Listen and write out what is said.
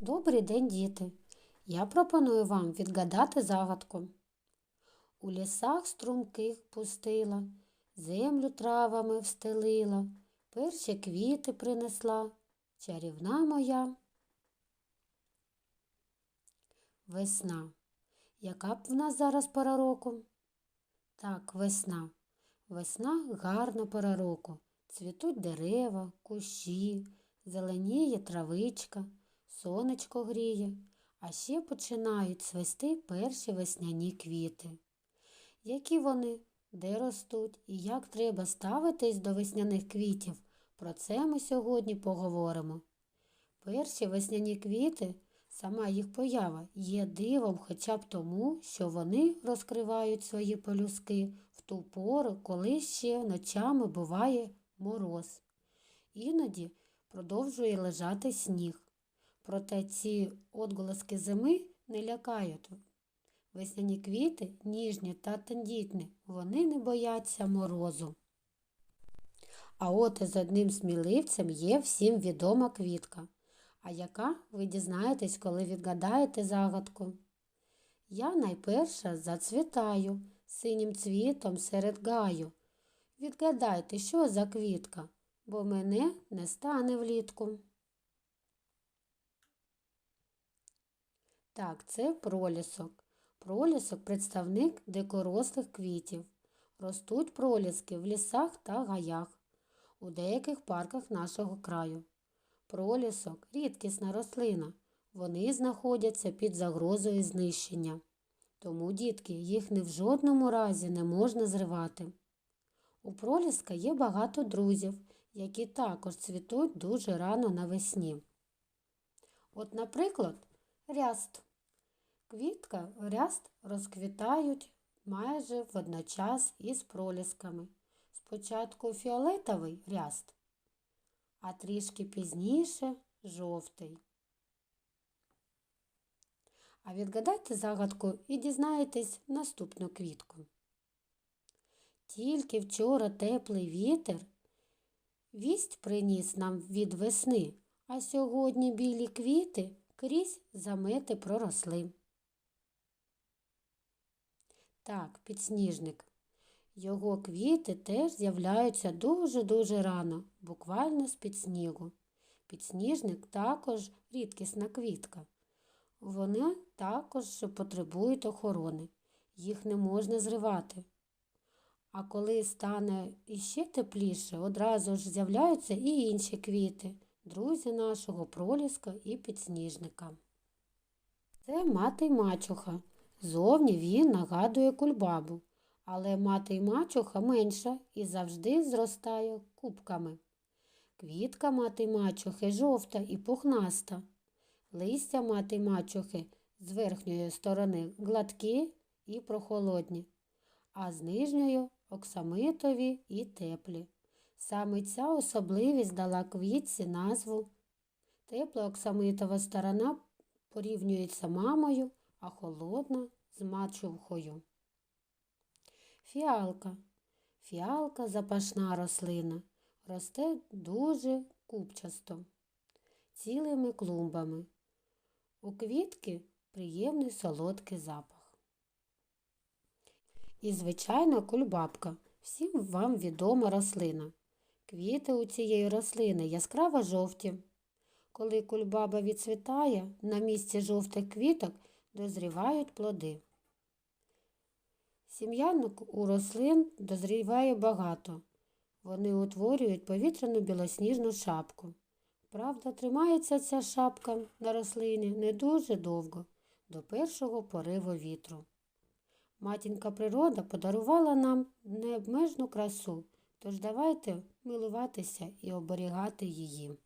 Добрий день, діти! Я пропоную вам відгадати загадку. У лісах струмких пустила, землю травами встелила, перші квіти принесла, чарівна моя весна. Яка б в нас зараз пора року? Так, весна. Весна гарна пора року. Цвітуть дерева, кущі, зеленіє травичка, сонечко гріє, а ще починають цвести перші весняні квіти. Які вони, де ростуть і як треба ставитись до весняних квітів, про це ми сьогодні поговоримо. Перші весняні квіти, сама їх поява, є дивом хоча б тому, що вони розкривають свої пелюски в ту пору, коли ще ночами буває мороз. Іноді продовжує лежати сніг. Проте ці отголоски зими не лякають. Весняні квіти ніжні та тендітні, вони не бояться морозу. А от із одним сміливцем є всім відома квітка. А яка ви дізнаєтесь, коли відгадаєте загадку? Я найперша зацвітаю синім цвітом серед гаю. Відгадайте, що за квітка, бо мене не стане влітку. Так, це пролісок. Пролісок представник дикорослих квітів. Ростуть проліски в лісах та гаях, у деяких парках нашого краю. Пролісок рідкісна рослина. Вони знаходяться під загрозою знищення. Тому, дітки, їх ні в жодному разі не можна зривати. У проліска є багато друзів, які також цвітуть дуже рано навесні. От, наприклад, ряст. Квітка ряст розквітають майже водночас із пролісками. Спочатку фіолетовий ряст, а трішки пізніше жовтий. А відгадайте загадку і дізнаєтесь наступну квітку. Тільки вчора теплий вітер вість приніс нам від весни, а сьогодні білі квіти крізь замети проросли. Так, підсніжник. Його квіти теж з'являються дуже-дуже рано, буквально з-під снігу. Підсніжник також рідкісна квітка. Вони також потребують охорони, їх не можна зривати. А коли стане іще тепліше, одразу ж з'являються і інші квіти, друзі нашого проліска і підсніжника. Це мати й мачуха. Зовні він нагадує кульбабу, але мати й мачуха менша і завжди зростає кубками. Квітка мати й мачухи жовта і пухнаста. Листя мати й мачухи з верхньої сторони гладкі і прохолодні, а з нижньої оксамитові і теплі. Саме ця особливість дала квітці назву. Тепла оксамитова сторона порівнюється мамою, а холодна з мачухою. Фіалка. Фіалка запашна рослина. Росте дуже купчасто, цілими клумбами. У квітки приємний солодкий запах. І, звичайно, кульбабка. Всім вам відома рослина. Квіти у цієї рослини яскраво жовті. Коли кульбаба відцвітає, на місці жовтих квіток дозрівають плоди. Сім'янок у рослин дозріває багато. Вони утворюють повітряну білосніжну шапку. Правда, тримається ця шапка на рослині не дуже довго, до першого пориву вітру. Матінка природа подарувала нам необмежну красу, тож давайте милуватися і оберігати її.